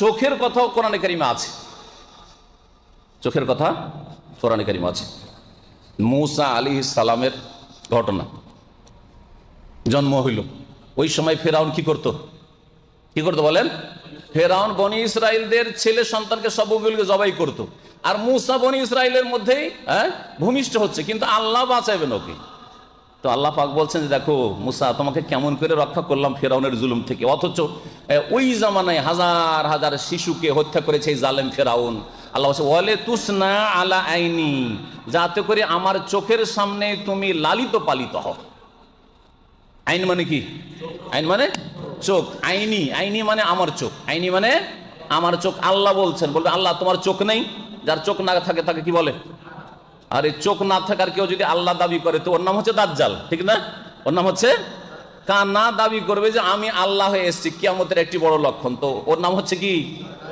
চোখের কথাও কোরআনে কারিমা আছে। চোখের কথা কোরআনে কারিমা আছে। মৌসা আলী সালামের ঘটনা। জন্ম হইল। ওই সময় ফেরাউন কি করত? কি করতো বলেন? ফেরাউন বনি ইসরায়েলদের ছেলে সন্তানকে সবগুলোকে জবাই করত। আর মুসা বনি ইসরায়েলের মধ্যেই হ্যাঁ ভূমিষ্ঠ হচ্ছে। কিন্তু আল্লাহ বাঁচাইবেন ওকে। তো আল্লাহ পাক বলছেন যে, দেখো, মুসা, তোমাকে কেমন করে রক্ষা করলাম ফেরাউনের জুলুম থেকে? অথচ ওই জামানায় হাজার হাজার শিশুকে হত্যা করেছে এই জালেম ফেরাউন। আল্লাহ বলছে, ওয়ালে তুসনা আলা আইনি, যাতে করে আমার চোখের সামনে তুমি লালিত পালিত হও। আইন মানে কি? আইন মানে চোখ। আইনি আইনি মানে আমার চোখ। আইনি মানে আমার চোখ। আল্লাহ বলছেন, বলবে, আল্লাহ, তোমার চোখ নেই? যার চোখ না থাকে, তাকে কি বলে? আর এই চোখ না থাকার কেউ যদি আল্লাহ দাবি করে, তো ওর নাম হচ্ছে দাজ্জাল, ঠিক না? ওর নাম হচ্ছে কানা, দাবি করবে যে আমি আল্লাহ হয়ে এসেছি, কিয়ামতের একটি বড় লক্ষণ। তো ওর নাম হচ্ছে কি?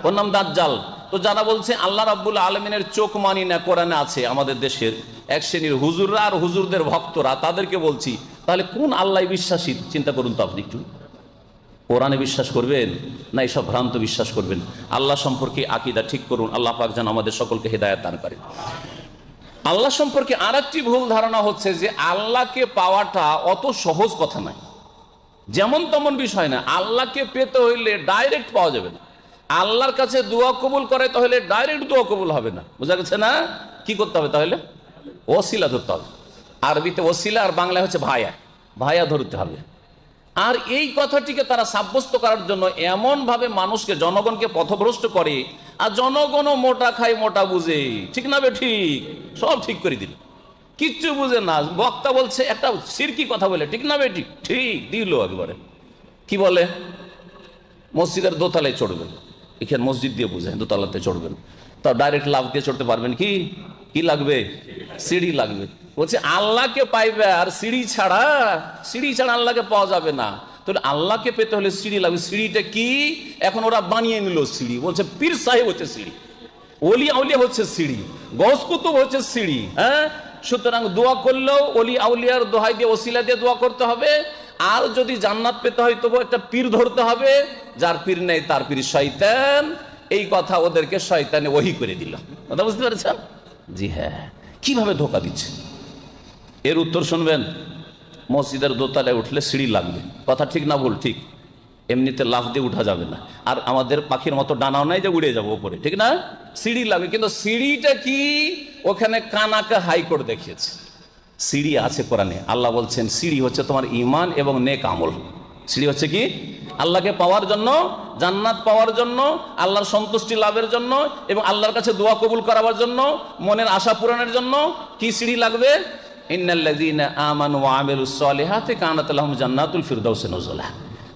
ওর নাম দাজ্জাল। তো যারা বলছে, আল্লাহ রাব্বুল আলমিনের চোখ মানি না, কোরআনে আছে আমাদের দেশের এক শ্রেণির হুজুররা আর হুজুরদের ভক্তরা, তাদেরকে বলছি, তাহলে কোন আল্লাহ বিশ্বাসী? চিন্তা করুন তো আপনি একটু। কোরআনে বিশ্বাস করবেন না এসব ভ্রান্ত বিশ্বাস করবেন? আল্লাহ সম্পর্কে আকিদা ঠিক করুন, আল্লাহ পাক যেন আমাদের সকলকে হেদায়ত দান করেন। আল্লাহ সম্পর্কে আর একটি ভুল ধারণা হচ্ছে যে আল্লাহকে পাওয়াটা অত সহজ কথা নয়। যেমন তেমন বিষয় না, আল্লাহকে পেতে হইলে ডাইরেক্ট পাওয়া যাবে না। আল্লাহর কাছে দোয়া কবুল করে তাহলে ডাইরেক্ট দোয়া কবুল হবে না। বোঝা গেছে না? কি করতে হবে তাহলে? ওসিলা ধরতে হবে। আরবিতে ওসিলা আর বাংলায় হচ্ছে ভায়া। ভায়া ধরতে হবে। আর এই কথাটিকে তারা সাব্যস্ত করার জন্য এমন ভাবে মানুষকে, জনগণকে পথভ্রষ্ট করে আর জনগণও মোটা খায়, মোটা বুঝে। ঠিক না বে ঠিক? সব ঠিক করে দিল। কিচ্ছু বুঝে না। বক্তা বলছে, একটা সিরকি কথা বলে, ঠিক না বে ঠিক? দিল একবারে। কি বলে? মসজিদের দোতলায় চড়বেন। এখানে মসজিদ দিয়ে বুঝে দোতলাতে চড়বেন। তা ডাইরেক্ট লাভ দিয়ে চড়তে পারবেন কি? কি লাগবে? সিঁড়ি লাগবে। বলছে, আল্লাহকে পাইবে, আর সিঁড়ি ছাড়া সিঁড়ি ছাড়া আল্লাহকে পাওয়া যাবে না। তাহলে আল্লাহকে পেতে হলে সিঁড়ি লাগবে। সিঁড়িটা কি? এখন ওরা বানিয়ে নিল সিঁড়ি। বলছে, পীর সাহেব হচ্ছে সিঁড়ি। অলি আউলিয়া হচ্ছে সিঁড়ি। গস কুতুব হচ্ছে সিঁড়ি হ্যাঁ? সুতরাং দোয়া করলেও অলি আউলিয়ার দোহাই দিয়ে ওসিলা দিয়ে দোয়া করতে হবে। আর যদি জান্নাত পেতে হয় তবু একটা পীর ধরতে হবে। যার পীর নেই, তার পীর শয়তান। এই কথা ওদেরকে শয়তানে ওহি করে দিল। কথা বুঝতে পেরেছেন? জি হ্যাঁ। কীভাবে ধোকা দিচ্ছে? এর উত্তর শুনবেন? মসজিদের দোতলায় উঠলে সিঁড়ি লাগবে। কথা ঠিক না ভুল? ঠিক। এমনিতে লাফ দিয়ে উঠা যাবে না। আর আমাদের পাখির মতো ডানাও নাই যে উড়ে যাব উপরে। ঠিক না? সিঁড়ি লাগবে কিন্তু সিঁড়িটা কি? ওখানে কানাকে হাইকোর্ট দেখিয়েছে। সিঁড়ি আছে কোরআনে। আল্লাহ বলছেন, সিঁড়ি হচ্ছে তোমার ইমান এবং নেক আমল। সিঁড়ি হচ্ছে কি? আল্লাহকে পাওয়ার জন্য, জান্নাত পাওয়ার জন্য, আল্লাহর সন্তুষ্টি লাভের জন্য এবং আল্লাহর কাছে দোয়া কবুল করাবার জন্য, মনের আশা পূরণের জন্য কি সিঁড়ি লাগবে?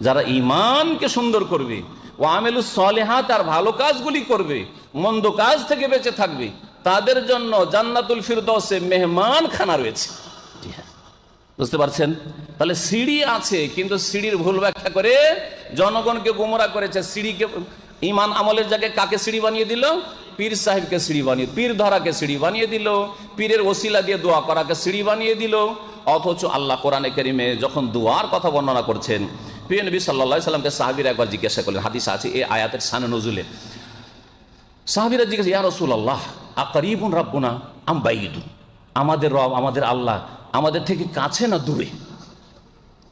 যারা ঈমানকে সুন্দর করবে ও আমেলুস সলিহাত আর ভালো কাজগুলি করবে, মন্দ কাজ থেকে বেঁচে থাকবে, তাদের জন্য জান্নাতুল ফিরদাউসে মেহমান খানা রয়েছে হ্যাঁ। বুঝতে পারছেন? তাহলে সিঁড়ি আছে, কিন্তু সিঁড়ির ভুল ব্যাখ্যা করে জনগণকে গুমরা করেছে। সিঁড়িকে ইমান আমলের জায়গায় কাকে সিঁড়ি বানিয়ে দিল? পীর সাহেবকে সিঁড়ি বানিয়ে, পীর ধরাকে সিঁড়ি বানিয়ে দিল, পীরের ওসিলা দিয়ে দোয়া করাকে সিঁড়ি বানিয়ে দিল। অথচ আল্লাহ কোরআনে কেরিমে যখন দোয়ার কথা বর্ণনা করছেন, প্রিয় নবী সাল্লাহ সাল্লামকে সাহাবির একবার জিজ্ঞাসা করলেন, হাদিস আছে এই আয়াতের সানে নজুলে। সাহাবিরা জিজ্ঞাসা, ইয়া রসুল আল্লাহ আকরিবুন রাব্বুনা আম বাইদুন? আমাদের রব, আমাদের আল্লাহ, আমাদের থেকে কাছে না দূরে?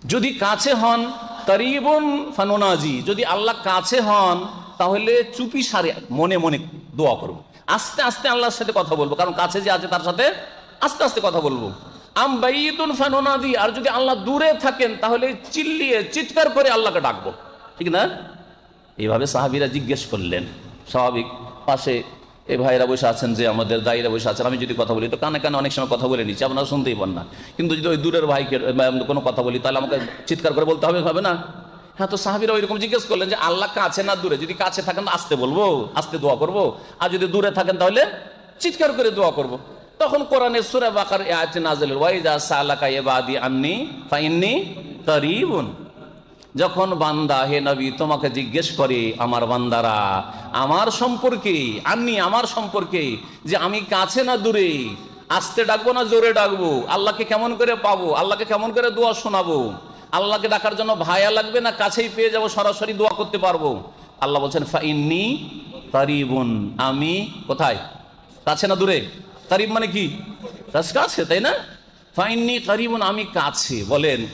যদি কাছে হন তারিবুন ফানোনাজি, যদি আল্লাহ কাছে হন, তাহলে চুপি সারে, মনে মনে দোয়া করব। আস্তে আস্তে আল্লাহর সাথে কথা বলব, কারণ কাছে যে আছে তার সাথে আস্তে আস্তে কথা বলব। আম আর যদি আল্লাহ দূরে থাকেন, তাহলে চিল্লিয়ে, চিৎকার করে আল্লাহকে ডাকবো। ঠিক না? এইভাবে সাহাবিরা জিজ্ঞেস করলেন। স্বাভাবিক, পাশে এই ভাইরা বসে আছেন যে আমাদের দায়ীরা বসে আছেন, আমি যদি কথা বলি, তো কানে কানে অনেক সময় কথা বলে নিচ্ছি, আপনারা শুনতেই পান না। কিন্তু যদি ওই দূরের ভাইকে কোনো কথা বলি, তাহলে আমাকে চিৎকার করে বলতে হবে হবে না? হ্যাঁ তো সাহাবিরা ওইরকম জিজ্ঞেস করলেন যে, আল্লাহ কাছে না দূরে? যদি কাছে থাকেন আসতে বলব, আসতে দোয়া করব। আর যদি দূরে থাকেন তাহলে চিৎকার করে দোয়া করব। তখন কোরআনে সুরা বাকার ওয়াইজা ইবাদি আন্নি যখন বান্দা, হে নবী, তোমাকে জিজ্ঞেস করে আমার বান্দারা, আমার সম্পর্কে আমি আমার সম্পর্কে, যে আমি কাছে না দূরে, আসতে ডাকবো না জোরে ডাকবো? আল্লাহকে কেমন করে পাবো? আল্লাহকে কেমন করে দোয়া শোনাবো? আল্লাহকে ডাকার জন্য ভায়া লাগবে না, কাছেই পেয়ে যাব, সরাসরি দোয়া করতে পারব। আল্লাহ বলছেন, ফাইন্নি কারিবুন আমি কোথায়? কাছে না দূরে? কারিব মানে কি? কাছ- তাই না? ফাইন্নি কারিবুন আমি কাছে। বলেন,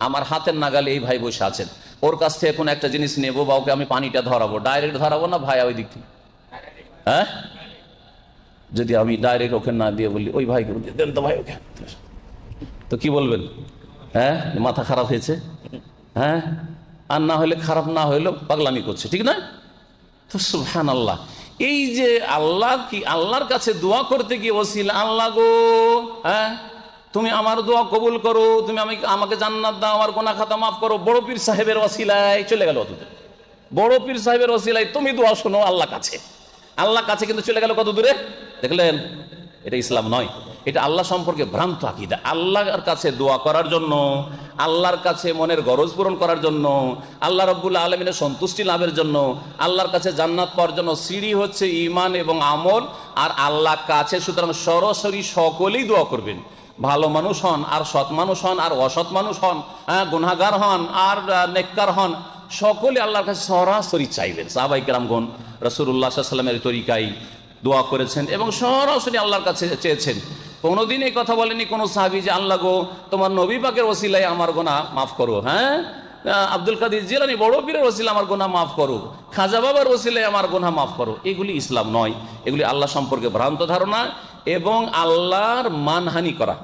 আমার হাতের নাগালে এই ভাই বসে আছেন। ওর কাছ থেকে কোনো একটা জিনিস নেব বা ওকে আমি পানিটা ধরাবো। ডাইরেক্ট ধরাবো না ভাইয়া ওই দিক থেকে? হ্যাঁ? যদি আমি ডাইরেক্ট ওকে না দিয়ে বলি, ওই ভাইকে দেন তো ভাই ওকে। তো কি বলবেন? হ্যাঁ? মাথা খারাপ হয়েছে? হ্যাঁ? আর না হলে খারাপ না হইলেও পাগলামি করছে, ঠিক না? তো আল্লাহ এই যে আল্লাহ কি, আল্লাহর কাছে দোয়া করতে গিয়ে বসিল আল্লাহ গো হ্যাঁ? তুমি আমার দোয়া কবুল করো, তুমি আমি আমাকে জান্নাত দাও, আমার গোনা খাতা মাফ করো। বড় পীর সাহেবের ওসিলায় চলে গেল অত। বড় পীর সাহেবের ওসিলায় তুমি দোয়া শোনো আল্লাহ কাছে। আল্লাহ কাছে কিন্তু চলে গেল কত দূরে দেখলেন, এটা ইসলাম নয়। এটা আল্লাহ সম্পর্কে ভ্রান্ত আকিদা। আল্লাহর কাছে দোয়া করার জন্য, আল্লাহর কাছে মনের গরজ পূরণ করার জন্য, আল্লাহ রব্বুল্লা আলমিনের সন্তুষ্টি লাভের জন্য, আল্লাহর কাছে জান্নাত পাওয়ার জন্য সিঁড়ি হচ্ছে ইমান এবং আমল, আর আল্লাহ কাছে সুতরাং সরাসরি সকলেই দোয়া করবেন। ভালো মানুষ হন, আর সৎ মানুষ হন, আর অসৎ মানুষ হন হ্যাঁ গুনাগার হন, আর নেককার হন, সকলে আল্লাহর কাছে সরাসরি চাইবেন। সাহাবাই কেরামগণ রসুল্লাহ সাল্লামের তরিকায় দোয়া করেছেন এবং সরাসরি আল্লাহর কাছে চেয়েছেন। কোনোদিন এই কথা বলেনি কোনো সাহাবি যে, আল্লাহ গো, তোমার নবী পাকের ওসিলায় আমার গোনা মাফ করো হ্যাঁ? আব্দুল কাদির জিলানি বড় পীরের ওসিলা আমার গোনা মাফ করো খাজা বাবার ওসিলায় আমার গোনা মাফ করো, এগুলি ইসলাম নয়, এগুলি আল্লাহ সম্পর্কে ভ্রান্ত ধারণা এবং আল্লাহর মানহানি করা।